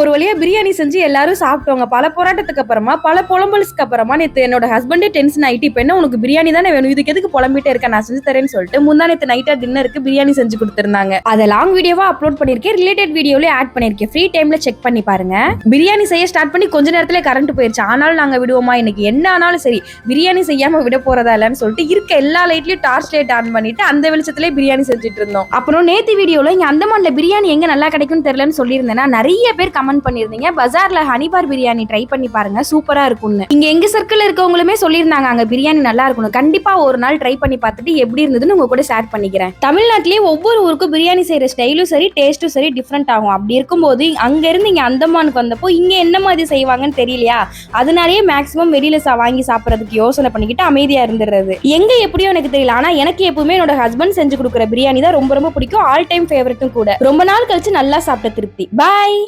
ஒரு வழியா பிரியாணி செஞ்சு எல்லாரும் சாப்பிட்டோங்க பல போராட்டத்துக்கு அப்புறமா பல புலம்பல்ஸ்க்கு அப்புறமா நேத்து என்னோட ஹஸ்பண்டே டென்ஷன் ஆயிட்டு இப்ப என்ன உனக்கு பிரியாணி தானே வேணும்? இதுக்கு எதுக்கு புலம்பிட்டே இருக்க? நான் செஞ்சு தரேன்னு சொல்லிட்டு முந்தா நேத்து நைட்டா டின்னருக்கு பிரியாணி செஞ்சு கொடுத்திருந்தாங்க. அதை லாங் வீடியோவா அப்லோட் பண்ணிருக்கேன் ரிலேட்டட் வீடியோலயே ஆட் பண்ணிருக்கேன் ஃப்ரீ டைம்ல செக் பண்ணி பாருங்க. பிரியாணி செய்ய ஸ்டார்ட் பண்ணி கொஞ்ச நேரத்துல கரண்ட் போயிருச்சு. ஆனாலும் நாங்க விடுவோமா? இன்னைக்கு என்ன ஆனாலும் சரி பிரியாணி செய்யாம விட போறதா இல்லைன்னு சொல்லிட்டு இருக்க எல்லா லைட்லயும் டார்ச் லைட் ஆன் பண்ணிட்டு அந்த வெளிச்சத்திலேயே பிரியாணி செஞ்சுட்டு இருந்தோம். அப்புறம் நேத்து வீடியோல இங்க அந்தமான்ல பிரியாணி எங்க நல்லா கிடைக்கும்னு தெரியலன்னு சொல்லியிருந்தேன்னா நிறைய பேர் கமெண்ட் பண்ணிருந்தீங்க பஜார்ல ஹனிபார் பிரியாணி ட்ரை பண்ணி பாருங்க. சூப்பரா இருக்கும்னு. இங்க எங்க சர்க்கிள் இருக்கவங்களுமே சொல்லியிருந்தாங்க அங்க பிரியாணி நல்லா இருக்கணும் கண்டிப்பா ஒரு நாள் ட்ரை பண்ணி பார்த்துட்டு எப்படி இருந்ததுன்னு உங்க கூட ஷேர் பண்ணிக்கிறேன். தமிழ்நாட்டிலேயே ஒவ்வொரு ஊருக்கும் பிரியாணி செய்யற ஸ்டைலும் சரி டேஸ்ட்டும் சரி டிஃப்ரெண்ட் ஆகும். அப்படி இருக்கும்போது அங்க இருந்து இங்க அந்தமானுக்கு வந்தப்போ இங்க என்ன மாதிரி செய்வாங்கன்னு தெரியலையா? அதனாலேயே மேக்ஸிமம் வெளியில சா- வாங்கி சாப்பிடறதுக்கு யோசனை பண்ணிக்கிட்டு அமைதியா இருந்துடுறது. எங்க எப்படியோ எனக்கு தெரியல. ஆனா எனக்கு எப்பவுமே என்னோட ஹஸ்பண்ட் செஞ்சு கொடுக்குற பிரியாணி தான் ரொம்ப ரொம்ப பிடிக்கும். ஆல் டைம் ஃபேவரட்டும் கூட. ரொம்ப நாள் கழிச்சு நல்லா சாப்பிட்ட திருப்தி. பாய்